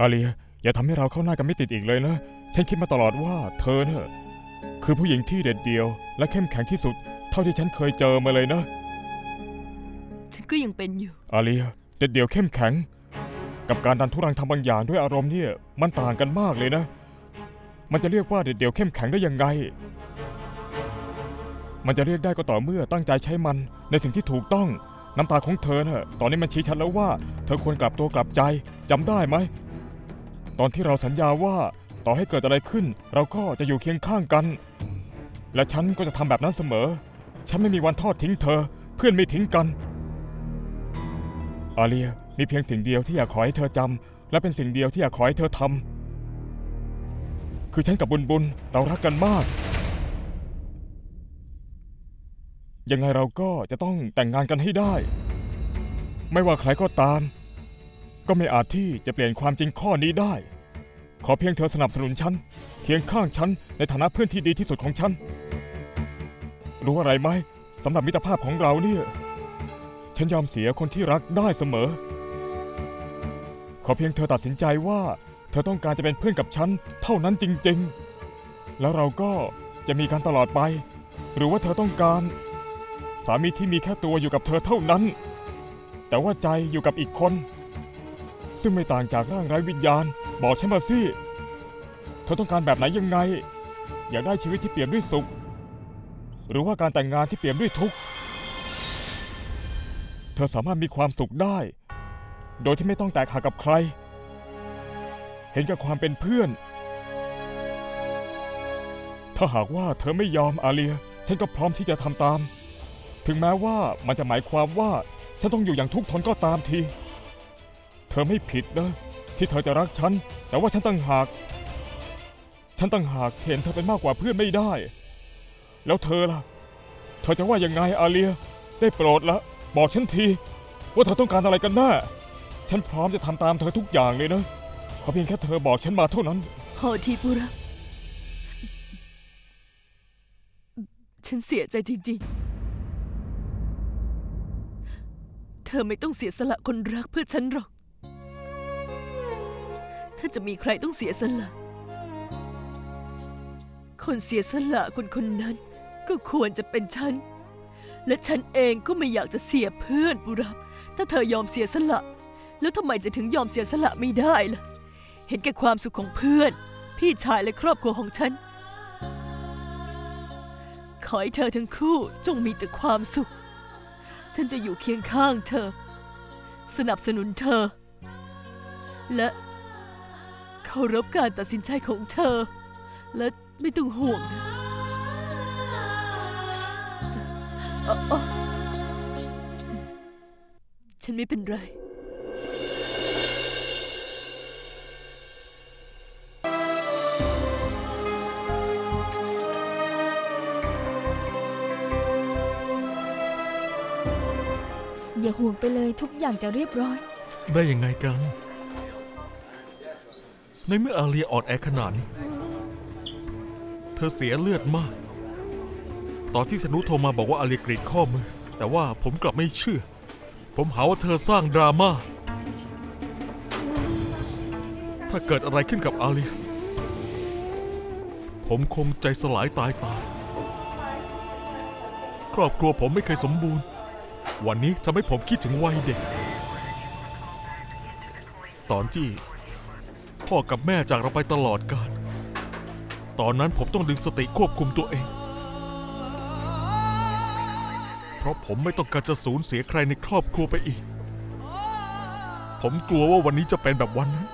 อาเลีย อย่าทำให้เราเข้าหน้ากันไม่ติดอีกเลยนะ ฉันคิดมาตลอดว่าเธอเน่ะคือผู้หญิงที่เด็ดเดียว และเข้มแข็งที่สุด เท่าที่ฉันเคยเจอมาเลยนะ ฉันก็ยังเป็นอยู่ อาเลีย เด็ดเดียวเข้มแข็ง กับการดันทุรังทำบางอย่างด้วยอารมณ์เนี่ยมันต่างกันมากเลยนะ มันจะเรียกว่าเด็ดเดียวเข้มแข็งได้ยังไง มันจะเรียกได้ก็ต่อเมื่อตั้งใจใช้มันในสิ่งที่ถูกต้องน้ำตาของเธอน่ะตอนนี้มันชี้ชัดแล้วว่า เธอควรกลับตัวกลับใจจำได้ไหม ตอนที่เราสัญญาว่าต่อให้เกิดอะไรขึ้น เราก็จะอยู่เคียงข้างกัน และฉันก็จะทำแบบนั้นเสมอ ฉันไม่มีวันทอดทิ้งเธอ เพื่อนไม่ทิ้งกัน อาเลียมีเพียงสิ่งเดียวที่อยากขอให้เธอจำและเป็นสิ่งเดียวที่อยากขอให้เธอทำคือฉันกับบุญบุญเรารักกันมาก ยังไงเราก็จะต้องแต่งงานกันให้ได้ ไม่ว่าใครก็ตาม ก็ไม่อาจที่จะเปลี่ยนความจริงข้อนี้ได้ ขอเพียงเธอสนับสนุนฉันเคียงข้างฉันในฐานะเพื่อนที่ดีที่สุดของฉัน รู้อะไรไหมสำหรับมิตรภาพของเราเนี่ย ฉันยอมเสียคนที่รักได้เสมอ ขอเพียงเธอตัดสินใจว่า เธอต้องการจะเป็นเพื่อนกับฉันเท่านั้นจริงๆ แล้วเราก็จะมีกันตลอดไป หรือว่าเธอต้องการ สามีที่มีแค่ตัวอยู่กับเธอเท่านั้น แต่ว่าใจอยู่กับอีกคน ซึ่งไม่ต่างจากร่างไร้วิญญาณ บอกฉันมาสิ เธอต้องการแบบไหนยังไง อยากได้ชีวิตที่เปี่ยมด้วยสุข หรือว่าการแต่งงานที่เปี่ยมด้วยทุกข์ เธอสามารถมีความสุขได้ โดยที่ไม่ต้องแตกหักกับใคร เห็นกับความเป็นเพื่อน ถ้าหากว่าเธอไม่ยอมอาเลีย ฉันก็พร้อมที่จะทำตาม ถึงแม้ว่ามันจะหมายความว่าฉันต้องอยู่อย่างทุกข์ทนก็ตามที เธอไม่ผิดนะ ที่เธอจะรักฉัน แต่ว่าฉันตั้งหาก ฉันตั้งหากเห็นเธอเป็นมากกว่าเพื่อนไม่ได้ แล้วเธอล่ะ เธอจะว่ายังไงอาเลีย ได้โปรดละ บอกฉันที ว่าเธอต้องการอะไรกันแน่ฉันพร้อมจะทำตามเธอทุกอย่างเลยนะขอเพียงแค่เธอบอกฉันมาเท่านั้นพอทีปุระฉันเสียใจจริงๆ เธอไม่ต้องเสียสละคนรักเพื่อฉันหรอก ถ้าจะมีใครต้องเสียสละ คนเสียสละคนคนนั้น ก็ควรจะเป็นฉัน และฉันเองก็ไม่อยากจะเสียเพื่อนปุรับ ถ้าเธอยอมเสียสละ แล้วทำไมจะถึงยอมเสียสละไม่ได้ล่ะ เห็นแก่ความสุขของเพื่อน พี่ชายและครอบครัวของฉัน ขอให้เธอทั้งคู่จงมีแต่ความสุข ฉันจะอยู่เคียงข้างเธอ สนับสนุนเธอ และ เคารพการตัดสินใจของเธอ และไม่ต้องห่วงนะเอ่อเอ่อฉันไม่เป็นไร อย่าห่วงไปเลยทุกอย่างจะเรียบร้อย ได้ยังไงกัน ในเมื่ออาเลียอ่อนแอขนาดนี้ เธอเสียเลือดมาก ตอนที่สนุโทรมาบอกว่าอาเลียกรีดข้อมือ แต่ว่าผมกลับไม่เชื่อ ผมหาว่าเธอสร้างดราม่า ถ้าเกิดอะไรขึ้นกับอาเลีย ผมคงใจสลายตายตายครอบครัวผมไม่เคยสมบูรณ์ วันนี้ทำให้ผมคิดถึงวัยเด็ก ตอนที่ พ่อกับแม่จากเราไปตลอดกาล ตอนนั้นผมต้องดึงสติควบคุมตัวเอง เพราะผมไม่ต้องการจะสูญเสียใครในครอบครัวไปอีก ผมกลัวว่าวันนี้จะเป็นแบบวันนั้น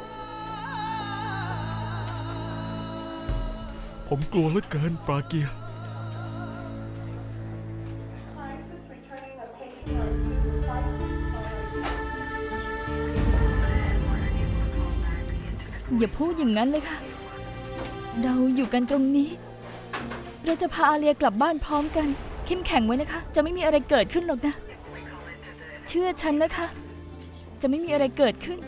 ผมกลัวเหลือเกินปราเกียร์ อย่าพูดอย่างนั้นเลยค่ะ เราอยู่กันตรงนี้ เราจะพาอาเลียกลับบ้านพร้อมกัน เข้มแข็งไว้นะคะ จะไม่มีอะไรเกิดขึ้นหรอกนะ เชื่อฉันนะคะ จะไม่มีอะไรเกิดขึ้น